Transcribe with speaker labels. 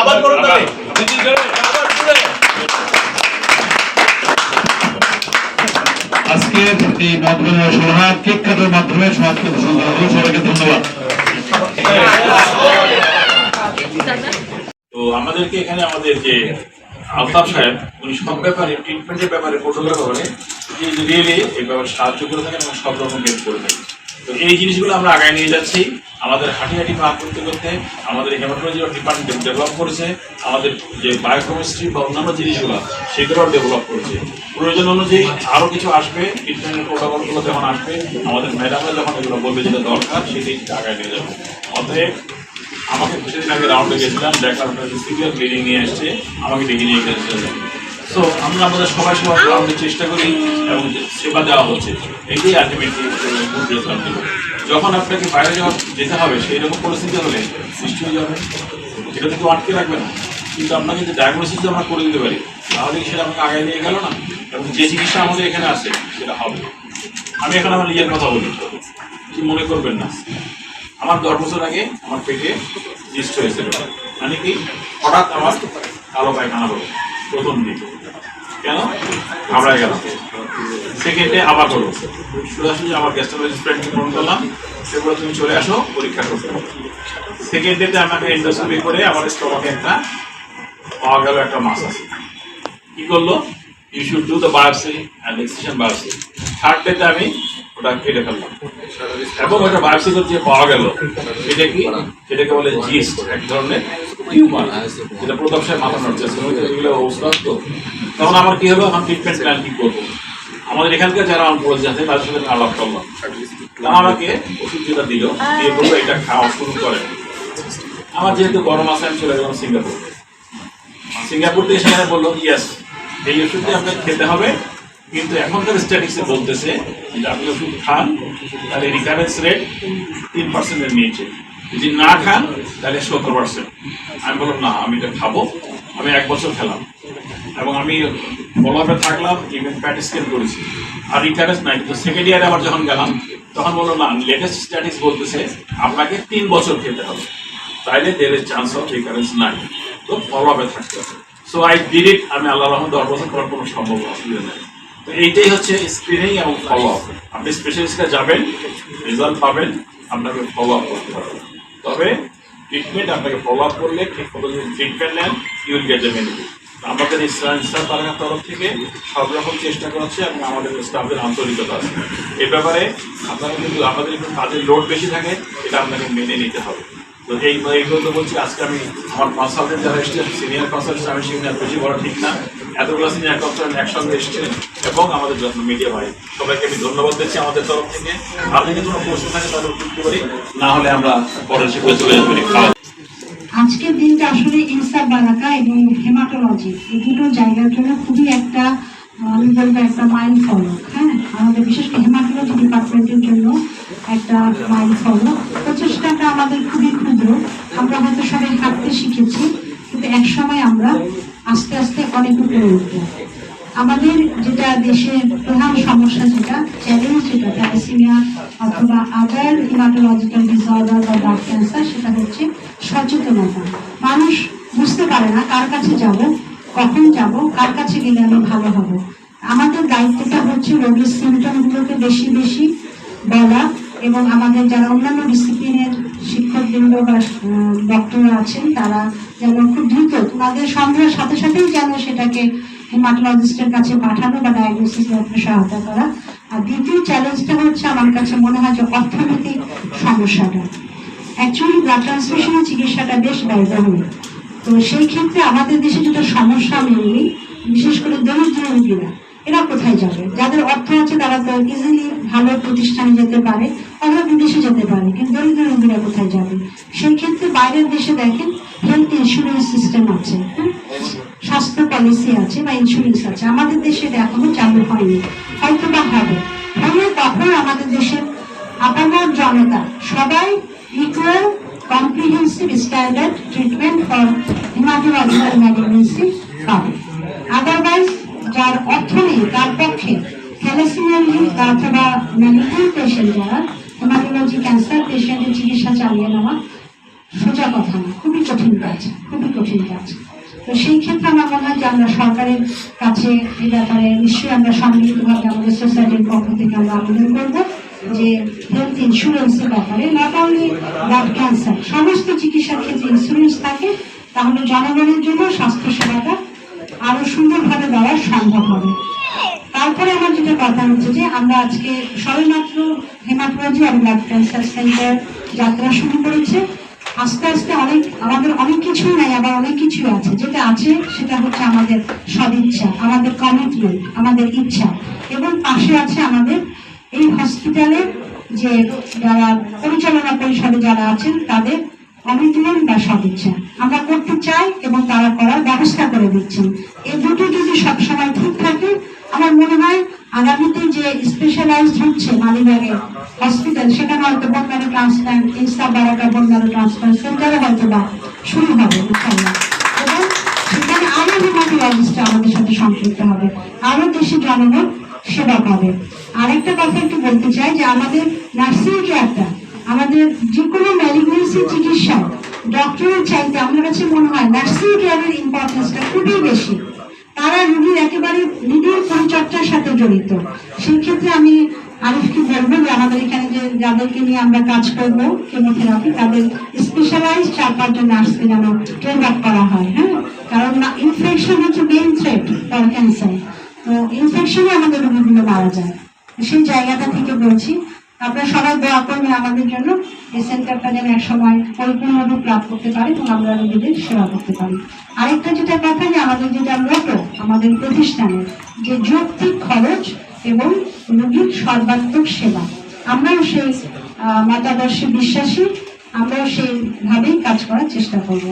Speaker 1: আবার করুন
Speaker 2: আজকের এই মাধ্যমে সভার কেক মাধ্যমে সমাজকে হলো সবাইকে ধন্যবাদ।
Speaker 3: তো আমাদেরকে এখানে আমাদের যে আলতাফ সাহেব, উনি সব ব্যাপারে ট্রিটমেন্টের ব্যাপারে প্রোটোকল ব্যাপারে রিয়েলি এই ব্যাপারে সাহায্য করে থাকেন এবং সব রকম হেল্প করে থাকেন। তো এই জিনিসগুলো আমরা আগায় নিয়ে যাচ্ছি। আমাদের হাঁটি হাঁটি পা করতে করতে আমাদের হেমাটোলজি ডিপার্টমেন্ট ডেভেলপ করেছে, আমাদের যে বায়োকেমিস্ট্রি বা অন্যান্য জিনিসগুলো সেগুলো ডেভেলপ করেছে। প্রয়োজন অনুযায়ী আরও কিছু আসবে ট্রিটমেন্টের প্রোটোকলগুলো যখন আসবে, আমাদের ম্যাডামরা যখন এগুলো বলবে যেটা দরকার, সেটাই আগায় নিয়ে যাবে। অতএব, আমাকে কিছুদিন আগে রাউন্ডে গেছিলাম দেখলাম সিভিয়ার ব্লিডিং নিয়ে এসছে, আমাকে ডেকে নিয়ে গেছিলেন সো আমরা আমাদের সবাই সবাই রাউন্ডে চেষ্টা করি এবং সেবা দেওয়া হচ্ছে এটাই আলটিমেটলি যখন আপনাকে বাইরে যাওয়া যেতে হবে সেই রকম পরিস্থিতি হলে সৃষ্টি হয়ে যাবে। এটা থেকে আটকে রাখবে না। কিন্তু আপনাকে যে ডায়াগনোসিস আমরা করে দিতে পারি তাহলে সেটা আমাকে আগে নিয়ে গেল না? এবং যে চিকিৎসা আমাদের এখানে আছে সেটা হবে। আমি এখন আমার নিজের কথা বলি। কি মনে করবেন না। আমার দশ বছর আগে আমার পেটে জিস্ট হয়েছিল। মানে কি? হঠাৎ আমার কালো পায়খানা হলো প্রথম দিন। কেন? ঘাবড়ায় গেলাম। সেকেন্ডে আবার হলো সোজাসুজি আমার গ্যাস্ট্রোলজিস্ট ফ্রেন্ডকে ফোন করলাম। সেগুলো তুমি চলে আসো, পরীক্ষা করতে সেকেন্ড ডেতে আমাকে এন্ডোস্কোপি করে আমার স্টমাকে একটা পাওয়া গেল, একটা মাছ আছে। কি করল? You should do the biopsy and excision biopsy third ডেতে আমি ওটা কেটে ফেললাম। এবং ওটা বায়োপসি যে পাওয়া গেল, সেটা কি? সেটাকে বলে জিস্ট, এক ধরনের টিউমার। যেটা প্রতাপ সাহেব মাথা নড়তেছে এগুলো অবস্থা তো। তখন আমার কি হলো আমার ট্রিটমেন্ট প্ল্যান কি করব। আমাদের এখানকার যারা বলে যাচ্ছে তাদের সাথে আলাপ করলাম। তারা আমাকে ওষুধ যেটা দিল, দিয়ে বলল এটা খাওয়া শুরু করে। আমার যেহেতু গরম আছে, আমি চলে গেলাম সিঙ্গাপুর। সিঙ্গাপুর থেকে সেখানে বলল ইয়েস এই ওষুধটি আপনাকে খেতে হবে। কিন্তু এখনকার স্ট্যাটিক্সে বলতেছে যে আপনি ওষুধ খান, তাহলে রিকারেন্স রেট তিন পার্সেন্টের নিয়েছে যদি না খান, তাহলে সত্তর পার্সেন্ট আমি বললাম, না, আমি এটা খাব। আমি এক বছর খেলাম। এবং আমি ফলোআপে থাকলাম ইভেন প্যাট স্ক্যান করেছি। আর রিকারেন্স নাই তো সেকেন্ড ইয়ারে আবার যখন গেলাম, তখন বলল, না লেটেস্ট স্ট্যাটিক্স বলতেছে, আপনাকে তিন বছর খেতে হবে। তাইলে ইজ চান্স অফ রিকারেন্স নাই। তো ফলো থাকতে হবে। সো আই ডিড ইট আমি আল্লাহ রহমত দশ বছর পর কোনো সম্ভব অসুবিধা নেই। তো এইটাই হচ্ছে স্ক্রিনিং এবং ফলো আপ আপনি স্পেশালিস্টে যাবেন রেজাল্ট পাবেন, আপনাকে ফলো আপ করতে হবে। তবে ট্রিটমেন্ট আপনাকে ফলো আপ করলে ঠিক মতো যদি ট্রিটমেন্ট নেন ইউল গেট দ্য বেনিফিট আমাদের ইসলাম ইসলাম তালাকার তরফ থেকে সব রকম চেষ্টা করাচ্ছে এবং আমাদের স্টাফের আন্তরিকতা আছে। এ ব্যাপারে আপনাকে কিন্তু, আমাদের একটু কাজের লোড বেশি থাকে, এটা আপনাকে মেনে নিতে হবে। তো এই এইগুলো তো বলছি, আজকে আমি আমার কনসালটেন্ট যারা এসেছেন সিনিয়র কনসালটেন্ট আমি সেখানে বেশি বড় ঠিক না। এতগুলো সিনিয়র কনসালটেন্ট একসঙ্গে এসেছিলেন এবং আমাদের যত্ন মিডিয়া ভাই, সবাইকে আমি ধন্যবাদ দিচ্ছি আমাদের তরফ থেকে। আপনি যদি কোনো প্রশ্ন থাকে তাহলে উত্তর করি না হলে আমরা পরের শিখে চলে যাব
Speaker 4: আজকের দিনটা আসলে ইনসাফ বারাকা এবং হেমাটোলজি। এই দুটো জায়গার জন্য খুবই একটা আমি বলব একটা মাইল ফলক হ্যাঁ? আমাদের বিশেষ করে হেমাটোলজি ডিপার্টমেন্টের জন্য একটা মাইল ফলক প্রচেষ্টাটা আমাদের খুবই ক্ষুদ্র। আমরা হয়তো সবাই হাঁটতে শিখেছি, কিন্তু এক সময় আমরা আস্তে আস্তে অনেক উপরে উঠবো। আমাদের যেটা দেশের প্রধান সমস্যা যেটা চ্যালেঞ্জ যেটা থ্যালাসেমিয়া অথবা আদার হিমাটোলজিক্যাল ডিসঅর্ডার বা ব্লাড ক্যান্সার সেটা হচ্ছে সচেতনতা। মানুষ বুঝতে পারে না কার কাছে যাব, কখন যাব, কার কাছে গেলে আমি ভালো হব। আমাদের দায়িত্বটা হচ্ছে রোগীর সিমটমগুলোকে বেশি বেশি বলা এবং আমাদের যারা অন্যান্য ডিসিপ্লিনের শিক্ষকবৃন্দ বা ডক্টররা আছেন, তারা যেন খুব দ্রুত তাদের সন্দেহের সাথে সাথেই যেন সেটাকে হেমাটোলজিস্টের কাছে পাঠানো বা ডায়াগনোসিস সহায়তা করা। আর দ্বিতীয় চ্যালেঞ্জটা হচ্ছে আমার কাছে মনে হয় যে অর্থনৈতিক সমস্যাটা। অ্যাকচুয়ালি ব্লাড ট্রান্সমিশনের চিকিৎসাটা বেশ ব্যয়বহুল। তো সেই ক্ষেত্রে আমাদের দেশে যেটা সমস্যা মেনলি বিশেষ করে দরিদ্র রোগীরা এরা কোথায় যাবে? যাদের অর্থ আছে তারা তো ইজিলি ভালো প্রতিষ্ঠানে যেতে পারে, অথবা বিদেশে যেতে পারে, কিন্তু দরিদ্র রোগীরা কোথায় যাবে? সেই ক্ষেত্রে বাইরের দেশে দেখেন হেলথ ইন্স্যুরেন্স সিস্টেম আছে হ্যাঁ? স্বাস্থ্য পলিসি আছে বা ইন্স্যুরেন্স আছে, আমাদের দেশে এখনও চালু হয়নি। হয়তো বা হবে। হয়তো এবং আমাদের দেশের আপামর জনতা সবাই equal comprehensive standard treatment for hematological malignancy পাবে। আদারওয়াইজ যার অর্থ নেই, তার পক্ষে থ্যালাসিমিয়া অথবা ম্যালিগনেন্ট পেশেন্ট যারা হেমাটোলজি ক্যান্সার পেশেন্টের চিকিৎসা চালিয়ে নেওয়া সোজা কথা না। খুবই কঠিন কাজ, খুবই কঠিন কাজ। তো সেই ক্ষেত্রে আমার মনে হয় যে আমরা সরকারের কাছে এই ব্যাপারে নিশ্চয়ই আমরা সম্মিলিতভাবে আমাদের সোসাইটির পক্ষ থেকে আমরা আবেদন করব যে হেলথ ইন্স্যুরেন্সের ব্যাপারে নট অনলি ব্লাড ক্যান্সার সমস্ত চিকিৎসার ক্ষেত্রে ইন্স্যুরেন্স থাকে, তাহলে জনগণের জন্য স্বাস্থ্য সেবাটা আরও সুন্দরভাবে দেওয়া সম্ভব হবে। তারপরে আমার যেটা কথা হচ্ছে যে আমরা আজকে সবেমাত্র হেমাটোলজি আর ব্লাড ক্যান্সার সেন্টার যাত্রা শুরু করেছে। আস্তে আস্তে অনেক, আমাদের অনেক কিছু নাই, আবার অনেক কিছু আছে। যেটা আছে, সেটা হচ্ছে আমাদের সদিচ্ছা আমাদের কমিটমেন্ট আমাদের ইচ্ছা। এবং পাশে আছে আমাদের এই হসপিটালের যে যারা পরিচালনা পরিষদে যারা আছেন, তাদের কমিটমেন্ট বা সদিচ্ছা আমরা করতে চাই এবং তারা করার ব্যবস্থা করে দিচ্ছেন। এই দুটো যদি সবসময় ঠিক থাকে, আমার মনে হয় আগামীতে যে স্পেশালাইজড হচ্ছে মালিবাগে হসপিটাল সেখানে হয়তো বন্যারো ট্রান্সপ্লান্ট ইনস্টা বারাকা বন্যারো ট্রান্সপ্লান্ট সেন্টারে হয়তো বা শুরু হবে ইনশাল্লাহ এবং সেখানে আরও হেমাটোলজিস্ট আমাদের সাথে সম্পৃক্ত হবে, আরও দেশের জনগণ সেবা পাবে। আরেকটা কথা একটু বলতে চাই যে আমাদের নার্সিং কেয়ারটা আমাদের যে কোনো ম্যালিগনেন্সি চিকিৎসা ডক্টরের চাইতে আমার কাছে মনে হয় নার্সিং কেয়ারের ইম্পর্টেন্সটা খুবই বেশি। তারা রুগীর একেবারে নিবিড় পরিচর্যার সাথে জড়িত। সেই ক্ষেত্রে আমি আরিফকে বলব যে আমাদের এখানে যে যাদেরকে নিয়ে আমরা কাজ করব, কেমোথেরাপি, তাদের স্পেশালাইজ চার পাঁচজন নার্সকে যেন ট্রেন আপ করা হয় হ্যাঁ? কারণ ইনফেকশন হচ্ছে মেইন থ্রেট ফর ক্যান্সার তো ইনফেকশনে আমাদের রোগীগুলো মারা যায়। সেই জায়গাটা থেকে বলছি। আপনারা সবাই দোয়া করবেন আমাদের জন্য। এই সেন্টারটা যেন এক সময় পরিপূর্ণ রূপ লাভ করতে পারে এবং আমরা রোগীদের সেবা করতে পারি। আরেকটা যেটা কথা যে আমাদের যেটা মোটো আমাদের প্রতিষ্ঠানের, যে যৌক্তিক খরচ এবং রোগীর সর্বাত্মক সেবা। আমরাও সেই মতাদর্শে বিশ্বাসী, আমরাও সেইভাবেই কাজ করার চেষ্টা করব।